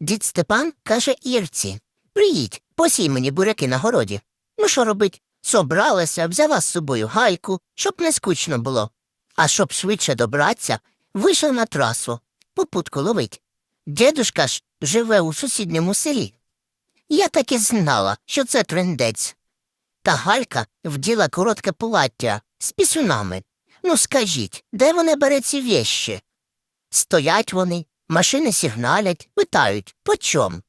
Дід Степан каже Ірці Приїдь, посій мені буряки на городі. Ну що робить? Собралася, взяла з собою гайку, щоб не скучно було. А щоб швидше добратися, вийшла на трасу, попутку ловить. Дідушка ж живе у сусідньому селі. Я так і знала, що це трендець. Та Галька вділа коротке плаття з пісюнами. Ну скажіть, де вони беруть ці вещі? Стоять вони, машини сигналять, питають, по чом?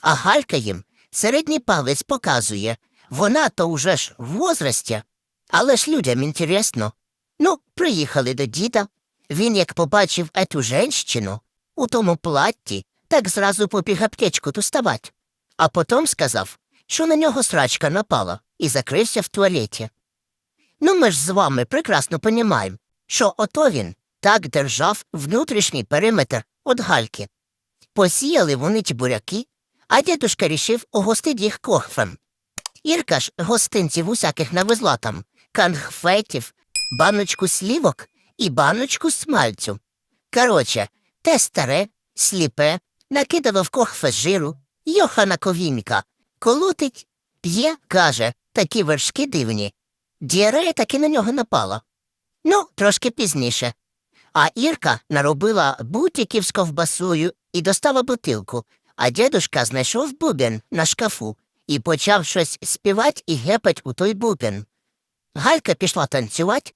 А Галька їм середній палець показує. Вона то уже ж в возрасті. Але ж людям інтересно. Ну, приїхали до діда. Він, як побачив ету женщину у тому платті, так зразу побіг аптечку доставать. А потім сказав, що на нього срачка напала і закрився в туалеті. Ну, ми ж з вами прекрасно понімаємо, що ото він так держав внутрішній периметр від гальки. Посіяли вони ті буряки, а дідушка рішив угостить їх кохвем. Ірка ж гостинців усяких навезла там конфетів, баночку слівок і баночку смальцю. Короче, те старе, сліпе, накидало в кохфе жиру, йохана ковінька, колотить, п'є, каже, такі вершки дивні. Діарея таки на нього напала. Ну, трошки пізніше. А Ірка наробила бутиків з ковбасою і достала бутилку, а дідушка знайшов бубен на шкафу і почав щось співати і гепать у той бубен. Галька пішла танцювати,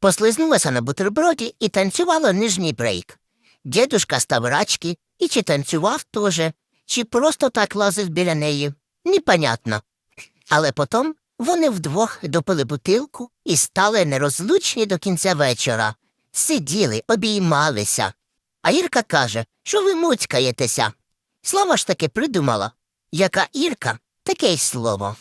послизнулася на бутерброді і танцювала нижній брейк. Дідушка став рачки і чи танцював теж, чи просто так лазив біля неї, непонятно. Але потім вони вдвох допили бутилку і стали нерозлучні до кінця вечора. Сиділи, обіймалися. А Ірка каже, що ви муцькаєтеся. Слава ж таки придумала. Яка Ірка, таке й слово.